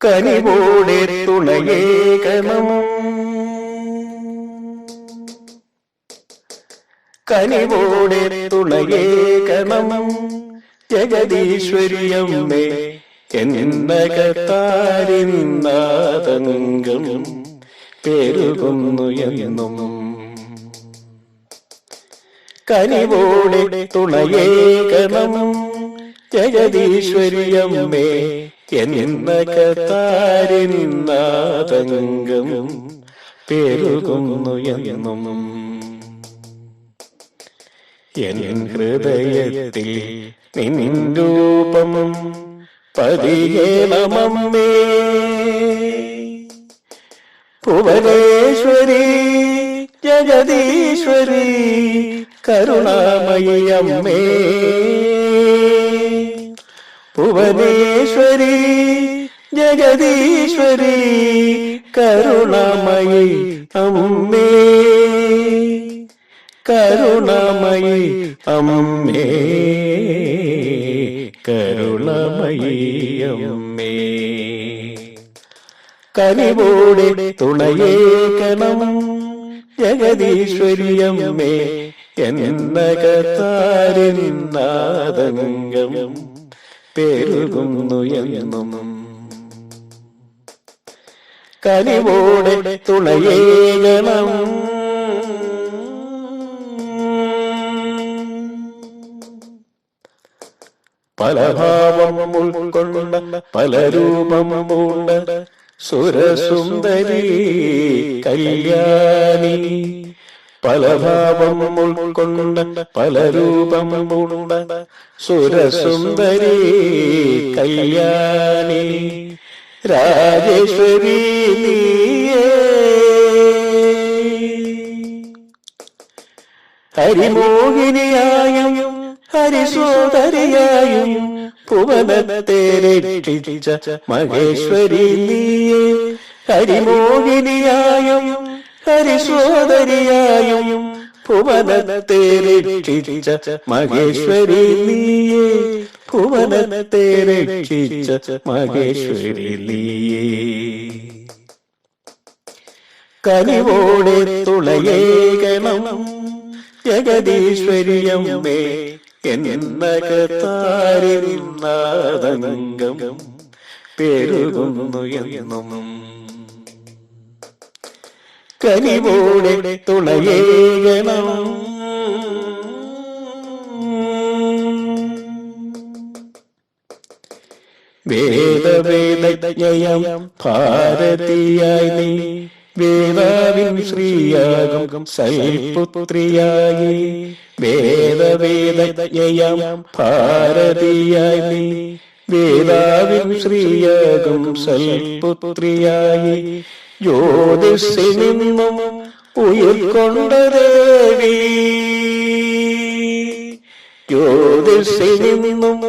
കനിവോടെ തുണയേകണം കനിവോടെ തുണയേകണം ജഗദീശ്വരിയമ്മേ എന്നകത്താരിന്നാതംഗം പെരുകുന്നു എന്നും. കനിവോടെ തുണയേകണം ജഗദീശ്വരിയമ്മേ എന്നകത്താരിന്നാതംഗം പെരുകുന്നു എന്നും എൻ ഹൃദയത്തിൽ നിൻ രൂപം പതിയേണമമ്മേ ഭുവനേശ്വരി ജഗദീശ്വരി കരുണാമയി അമ്മേ. ഭുവനേശ്വരി ജഗദീശ്വരി കരുണാമയി അമ്മേ. കരുണമയി അമ്മേ. കരുണമയി അമ്മേ. കനിവോടെ തുണയേക്കണം ജഗദീശ്വരിയമ്മേ എന്നകത്താരിന്നാതംഗം പെരുകുന്നു എന്നും. കനിവോടെ തുണയേകണം പല ഭാവം ഉൾക്കൊള്ളുന്ന പല രൂപം പൂണ്ട സുരസുന്ദരി കല്യാണി. പല ഭാവം ഉൾക്കൊണ്ട പല രൂപം ഉണ്ട സുരസുന്ദരി കല്യാണി. രാജേശ്വരി നീയേ. ഹരിമോഹിനിയായും ഹരിസോദരിയായും ഭുവനത്തെ മഹേശ്വരി നീയേ. ഹരിമോഹിനിയായും ഹരിസോദരിയായും ഭുവനത്തെ രക്ഷിച്ച മഹേശ്വരി നീയേ ഭുവനത്തെ രക്ഷിച്ച മഹേശ്വരി നീയേ. കനിവോടെ തുളയേകണം ജഗദീശ്വരിയമ്മേ എന്നകത്താരിന്നാതംഗം പെരുകുന്നു എന്നും. കനിവോടെ തുളയേകണം. വേദവേദജ്ഞയം ഭാരതീയായി നീ വേദാവിൻ ശ്രീയാഗം സൽപുത്രിയായി. വേദവേദജ്ഞയം ഭാരതീയായി നീ വേദാവിൻ ശ്രീയാഗം സൽപുത്രിയായി. ജ്യോതിസിൽ നിന്നും ഉയർക്കൊണ്ട ദേവി ജ്യോതിസിൽ നിന്നും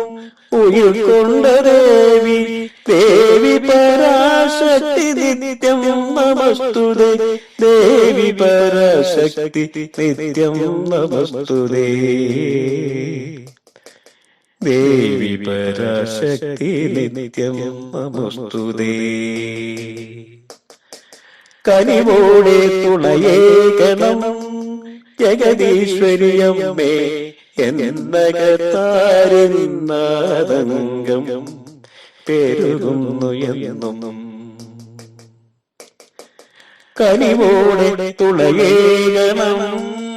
ഉയർക്കൊണ്ട ദേവി ദേവി പരാശക്തി നിത്യം നമസ്തുതേ ദേവി പരാശക്തി നിത്യം നമസ്തുതേ. ദേവി പരാശക്തി നിത്യം നമസ്തുതേ. കനിവോടെ തുണയേകണം. ജഗദീശ്വരിയമ്മേ എന്നകത്താരിന്നാതംഗം പെരുകുന്നു എന്നും. കനിവോടെ തുണയേകണം.